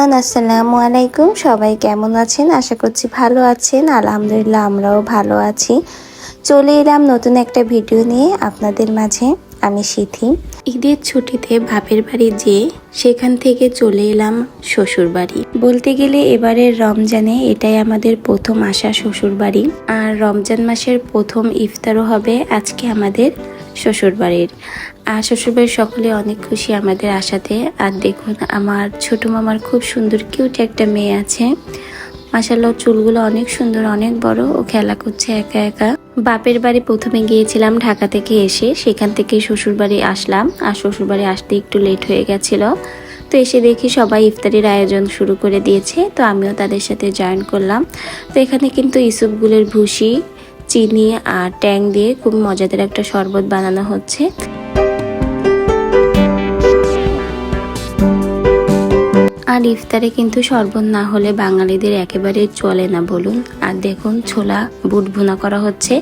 আসসালামু আলাইকুম। সবাই কেমন আছেন? আশা করছি ভালো আছেন। আলহামদুলিল্লাহ, আমরাও ভালো আছি। চলে এলাম নতুন একটা ভিডিও নিয়ে আপনাদের মাঝে। আমি সিথি। ঈদের ছুটিতে বাপের বাড়ি যেয়ে সেখান থেকে চলে এলাম শ্বশুর বাড়ি। বলতে গেলে এবারের রমজানে এটাই আমাদের প্রথম আসা শ্বশুর বাড়ি। আর রমজান মাসের প্রথম ইফতারও হবে আজকে আমাদের শ্বশুর বাড়ির আর শ্বশুরবাড়ির সকলে অনেক খুশি আমাদের আসাতে আর দেখুন, আমার ছোট মামার খুব সুন্দর কিউট একটা মেয়ে আছে। মাসাল্লাহ চুলগুলো অনেক সুন্দর, অনেক বড়। ও খেলা করছে একা একা। বাপের বাড়ি প্রথমে গিয়েছিলাম ঢাকা থেকে এসে। সেখান থেকে শ্বশুর বাড়ি আসলাম। আর শ্বশুর বাড়ি আসতে একটু লেট হয়ে গেছিল। তো এসে দেখি সবাই ইফতারির আয়োজন শুরু করে দিয়েছে। তো আমিও তাদের সাথে জয়েন করলাম। তো এখানে কিন্তু ইসুপগুলের ভুসি চিনি আর ট্যাং দিয়ে খুব মজাদার একটা শরবত বানানো হচ্ছে। আর ইফতারে কিন্তু শরবত না হলে বাঙালিদের একেবারে চলে না বলুন। আর দেখুন, ছোলা বুট ভুনা করা হচ্ছে।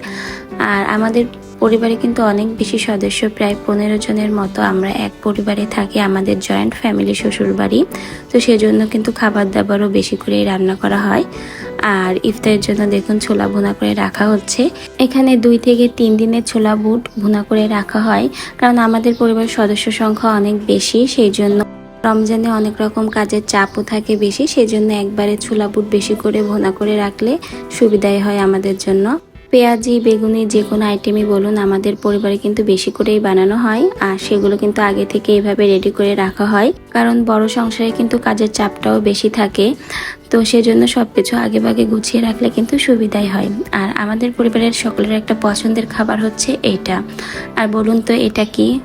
আর আমাদের পরিবারে কিন্তু অনেক বেশি সদস্য, প্রায় পনেরো জনের মতো আমরা এক পরিবারে থাকি, আমাদের জয়েন্ট ফ্যামিলি শ্বশুর বাড়ি তো সেজন্য কিন্তু খাবার দাবারও বেশি করেই রান্না করা হয়। আর ইফতারের জন্য দেখুন ছোলা ভুনা করে রাখা হচ্ছে। এখানে দুই থেকে তিন দিনের ছোলা বুট ভুনা করে রাখা হয়, কারণ আমাদের পরিবারের সদস্য সংখ্যা অনেক বেশি সেই জন্য রমজানে অনেক রকম কাজের চাপও থাকে বেশি সেই জন্য একবারে ছোলা বুট বেশি করে ভুনা করে রাখলে সুবিধাই হয় আমাদের জন্য। পেঁয়াজি, বেগুনি, যে কোনো আইটেমই বলুন, আমাদের পরিবারে কিন্তু বেশি করেই বানানো হয়। আর সেগুলো কিন্তু আগে থেকে এইভাবে রেডি করে রাখা হয়। কারণ বড় সংসারে কিন্তু কাজের চাপটাও বেশি থাকে। তো সেজন্য সব কিছু আগে ভাগে গুছিয়ে রাখলে কিন্তু সুবিধাই হয়। আর আমাদের পরিবারের সকলের একটা পছন্দের খাবার হচ্ছে এইটা আর বলুন তো, এটা কি?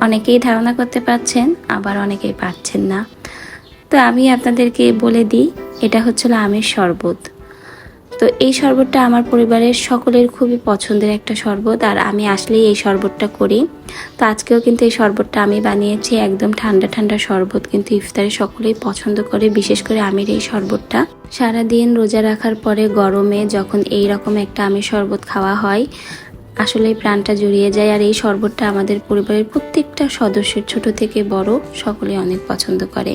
অনেকেই ধারণা করতে পারছেন, আবার অনেকেই পারছেন না। তো আমি আপনাদেরকে বলে দিই, এটা হচ্ছিল আমের শরবত। তো এই শরবতটা আমার পরিবারের সকলের খুবই পছন্দের একটা শরবত, আর আমি আসলেই এই শরবতটা করি। তো আজকেও কিন্তু এই শরবতটা আমি বানিয়েছি, একদম ঠান্ডা ঠান্ডা শরবত, কিন্তু ইফতারে সকলেই পছন্দ করে, বিশেষ করে আমের এই শরবতটা। সারাদিন রোজা রাখার পরে গরমে যখন এই রকম একটা আমের শরবত খাওয়া হয়, আসলে প্রাণটা জুড়িয়ে যায়, আর এই শরবতটা আমাদের পরিবারের প্রত্যেকটা সদস্যের ছোট থেকে বড় সকলে অনেক পছন্দ করে।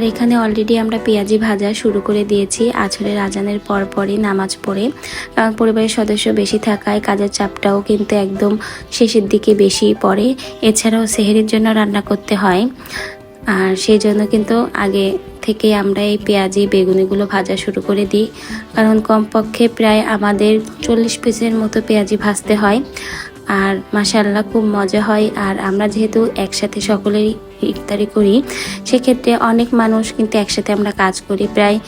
আর এখানে অলরেডি আমরা পেঁয়াজি ভাজা শুরু করে দিয়েছি। আছরের আজানের পর পরই নামাজ পড়ে। কারণ পরিবারের সদস্য বেশি থাকায় কাজের চাপটাও কিন্তু একদম শেষের দিকে বেশি পড়ে। এছাড়াও সেহেরির জন্য রান্না করতে হয়। আর সেই জন্য কিন্তু আগে থেকে আমরা এই পেঁয়াজি, বেগুনিগুলো ভাজা শুরু করে দিই। কারণ কমপক্ষে প্রায় আমাদের চল্লিশ পিসের মতো পেঁয়াজি ভাজতে হয়। আর মাসাল্লাহ খুব মজা হয়। আর আমরা যেহেতু একসাথে সকলেই ইফতারি করি সেক্ষেত্রে অনেক মানুষ কিন্তু একসাথে আমরা কাজ করি প্রায়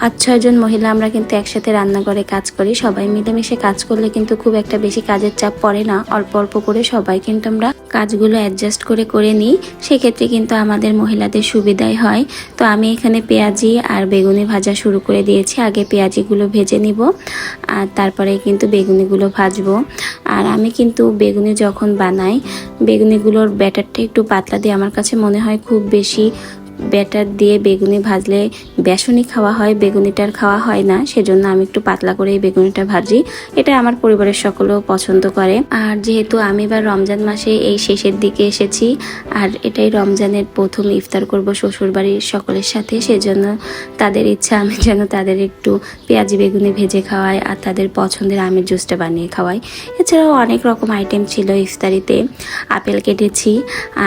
পাঁচ ছয়জন মহিলা আমরা কিন্তু একসাথে রান্নাঘরে কাজ করি। সবাই মিলেমিশে কাজ করলে কিন্তু খুব একটা বেশি কাজের চাপ পড়ে না। অল্প অল্প করে সবাই কিন্তু আমরা কাজগুলো অ্যাডজাস্ট করে করে নিই। সেক্ষেত্রে কিন্তু আমাদের মহিলাদের সুবিধাই হয়। তো আমি এখানে পেঁয়াজি আর বেগুনি ভাজা শুরু করে দিয়েছি। আগে পেঁয়াজিগুলো ভেজে নিব, আর তারপরে কিন্তু বেগুনিগুলো ভাজবো। আর আমি কিন্তু বেগুনি যখন বানাই, বেগুনিগুলোর ব্যাটারটা একটু পাতলা দিয়ে আমার কাছে মনে হয় খুব বেশি ব্যাটার দিয়ে বেগুনি ভাজলে বেসনই খাওয়া হয়, বেগুনিটার খাওয়া হয় না। সেজন্য আমি একটু পাতলা করে এই বেগুনিটা ভাজি। এটা আমার পরিবারের সকলেও পছন্দ করে। আর যেহেতু আমি এবার রমজান মাসে এই শেষের দিকে এসেছি, আর এটাই রমজানের প্রথম ইফতার করব শ্বশুর বাড়ির সকলের সাথে, সেজন্য তাদের ইচ্ছা আমি যেন তাদের একটু পেঁয়াজি বেগুনি ভেজে খাওয়াই আর তাদের পছন্দের আমের জুসটা বানিয়ে খাওয়াই। এছাড়াও অনেক রকম আইটেম ছিল ইফতারিতে। আপেল কেটেছি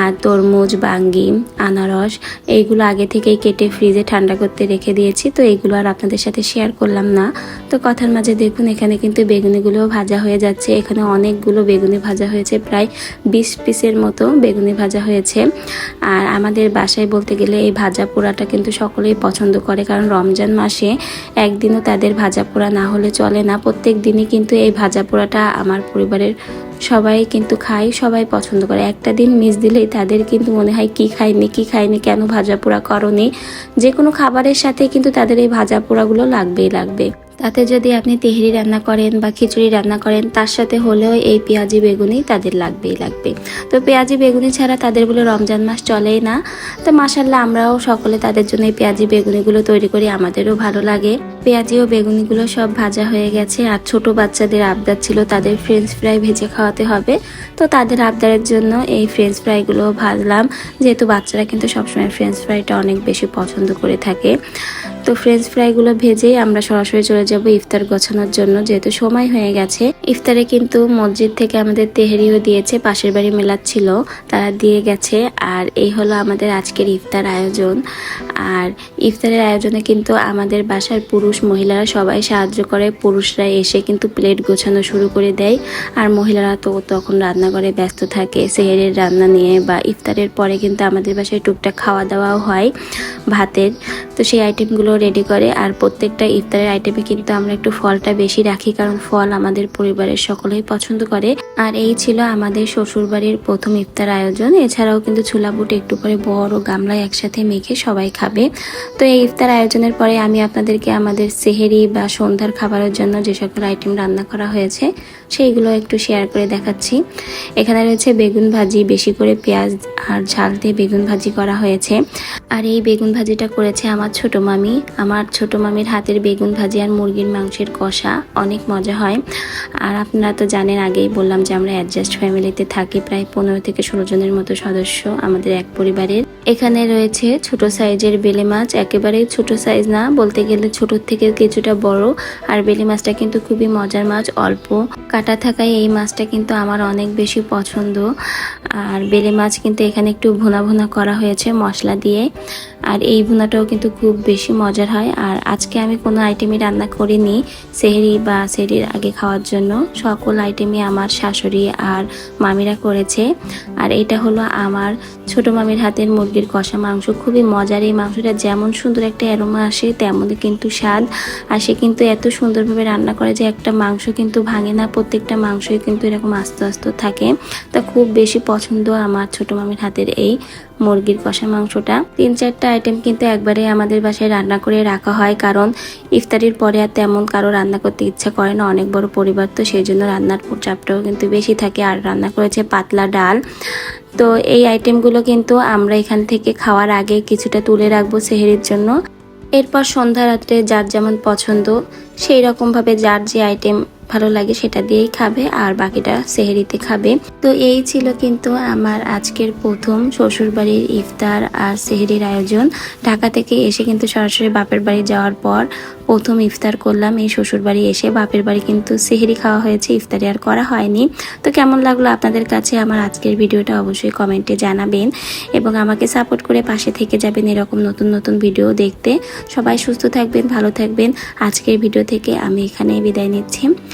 আর তরমুজ, বাঙ্গি, আনারস এইগুলো আগে থেকেই কেটে ফ্রিজে ঠান্ডা করতে রেখে দিয়েছি, তো এইগুলো আর আপনাদের সাথে শেয়ার করলাম না। তো কথার মাঝে দেখুন, এখানে কিন্তু বেগুনিগুলোও ভাজা হয়ে যাচ্ছে। এখানে অনেকগুলো বেগুনি ভাজা হয়েছে, প্রায় বিশ পিসের মতো বেগুনি ভাজা হয়েছে। আর আমাদের বাসায় বলতে গেলে এই ভাজা পোড়াটা কিন্তু সকলেই পছন্দ করে, কারণ রমজান মাসে একদিনও তাদের ভাজা পোড়া না হলে চলে না। প্রত্যেক দিনই কিন্তু এই ভাজা পোড়াটা আমার পরিবারের সবাই কিন্তু খায়, সবাই পছন্দ করে। একটা দিন মিস দিলেই তাদের কিন্তু মনে হয়, কি খাইনি কি খাইনি, কেন ভাজা পোড়া করনি? যে কোনো খাবারের সাথে কিন্তু তাদের এই ভাজা পোড়াগুলো লাগবেই লাগবে। তাতে যদি আপনি তেহরি রান্না করেন বা খিচুড়ি রান্না করেন, তার সাথে হলেও এই পেঁয়াজি বেগুনি তাদের লাগবেই লাগবে। তো পেঁয়াজি বেগুনি ছাড়া তাদের বলে রমজান মাস চলেই না। তো মাসাল্লাহ আমরাও সকলে তাদের জন্য এই পেঁয়াজি বেগুনিগুলো তৈরি করি, আমাদেরও ভালো লাগে। পেঁয়াজি ও বেগুনিগুলো সব ভাজা হয়ে গেছে আর ছোট বাচ্চাদের আবদার ছিল তাদের ফ্রেঞ্চ ফ্রাই ভেজে খাওয়াতে হবে। তো তাদের আবদারের জন্য এই ফ্রেঞ্চ ফ্রাইগুলো ভাজলাম। যেহেতু বাচ্চারা কিন্তু সবসময় ফ্রেঞ্চ ফ্রাইটা অনেক বেশি পছন্দ করে থাকে। তো ফ্রেঞ্চ ফ্রাইগুলো ভেজেই আমরা সরাসরি চলে যাব ইফতার গোছানোর জন্য। যেহেতু সময় হয়ে গেছে, ইফতারে কিন্তু মসজিদ থেকে আমাদের তেহরিও দিয়েছে, পাশের বাড়ি মেলাচ্ছিল তারা দিয়ে গেছে। আর এই হলো আমাদের আজকের ইফতার আয়োজন। আর ইফতারের আয়োজনে কিন্তু আমাদের বাসার পুরুষ মহিলারা সবাই সাহায্য করে। পুরুষরা এসে কিন্তু প্লেট গোছানো শুরু করে দেয়। আর মহিলারা তো তখন রান্নাঘরে ব্যস্ত থাকে। সেহেরের রান্না নিয়ে বা ইফতারের পরে কিন্তু আমাদের বাসায় টুকটাক খাওয়া দাওয়াও হয় ভাতের। তো সেই আইটেমগুলো রেডি করে। আর প্রত্যেকটা ইফতারের আইটেমে কিন্তু আমরা একটু ফলটা বেশি রাখি। কারণ ফল আমাদের পরিবারের সকলেই পছন্দ করে। আর এই ছিল আমাদের শ্বশুরবাড়ির প্রথম ইফতার আয়োজন। এছাড়াও কিন্তু ছোলা বুট একটু করে বড় গামলায় একসাথে মেখে সবাই খাবে। তো এই ইফতার আয়োজনের পরে আমি আপনাদেরকে আমাদের সেহেরি বা সন্ধ্যার খাবারের জন্য যে সকল আইটেম রান্না করা হয়েছে, সেইগুলো একটু শেয়ার করে দেখাচ্ছি। এখানে রয়েছে বেগুন ভাজি, বেশি করে পেঁয়াজ আর ঝাল দিয়ে বেগুন ভাজি করা হয়েছে। আর এই বেগুন ভাজিটা করেছে আমার ছোট মামি। আমার ছোট মামির হাতের বেগুন ভাজি আর মুরগির মাংসের কষা অনেক মজা হয়। আর আপনারা তো জানেন, আগেই বললাম যে আমরা অ্যাডজাস্ট ফ্যামিলিতে থাকি। প্রায় পনেরো থেকে ষোলো জনের মতো সদস্য আমাদের এক পরিবারের। এখানে রয়েছে ছোট সাইজের বেলে মাছ, একেবারেই ছোট সাইজ না, বলতে গেলে ছোট থেকে কিছুটা বড়। আর বেলে মাছটা কিন্তু খুবই মজার মাছ, অল্প। কাটা থাকায় এই মাছটা কিন্তু আমার অনেক বেশি পছন্দ। আর বেলে মাছ কিন্তু এখানে একটু ভুনা ভুনা করা হয়েছে মশলা দিয়ে। আর এই ভুনাটাও কিন্তু খুব বেশি মজার হয়। আর আজকে আমি কোনো আইটেমই রান্না করিনি, সেহরি বা সেহরির আগে খাওয়ার জন্য। সকল আইটেমই আমার শাশুড়ি আর মামিরা করেছে। আর এটা হলো আমার ছোট মামির হাতের মুরগির কষা মাংস খুবই মজার। এই মাংসটা যেমন সুন্দর একটা অ্যারোমা আসে, তেমনই কিন্তু স্বাদ আর সে কিন্তু এত সুন্দরভাবে রান্না করে যে একটা মাংস কিন্তু ভাঙে না, প্রত্যেকটা মাংসই কিন্তু এরকম আস্তে আস্তে থাকে। তা খুব বেশি পছন্দ আমার ছোট মামির হাতের এই মুরগির কষা মাংসটা। তিন চারটা আইটেম কিন্তু একবারে আমাদের বাসায় রান্না করে রাখা হয়। কারণ ইফতারির পরে আর তেমন কারও রান্না করতে ইচ্ছা করে না, অনেক বড় পরিবার। তো সেই জন্য রান্নার চাপটাও কিন্তু বেশি থাকে। আর রান্না করেছে পাতলা ডাল। তো এই আইটেমগুলো কিন্তু আমরা এখান থেকে খাওয়ার আগে কিছুটা তুলে রাখব সেহেরির জন্য। এরপর সন্ধ্যা রাত্রে যার যেমন পছন্দ সেই রকমভাবে যার যে আইটেম ভালো লাগে সেটা দিয়েই খাবে আর বাকিটা সেহেরিতে খাবে। তো এই ছিল কিন্তু আমার আজকের প্রথম শ্বশুরবাড়ির ইফতার আর সেহেরির আয়োজন। ঢাকা থেকে এসে কিন্তু সরাসরি বাপের বাড়ি যাওয়ার পর প্রথম ইফতার করলাম এই শ্বশুরবাড়ি এসে। বাপের বাড়ি কিন্তু সেহেরি খাওয়া হয়েছে, ইফতারি আর করা হয়নি। তো কেমন লাগল আপনাদের কাছে আমার আজকের ভিডিওটা অবশ্যই কমেন্টে জানাবেন এবং আমাকে সাপোর্ট করে পাশে থেকে যাবেন এরকম নতুন নতুন ভিডিও দেখতে। সবাই সুস্থ থাকবেন, ভালো থাকবেন। আজকের ভিডিও থেকে আমি এখানে বিদায় নিচ্ছি।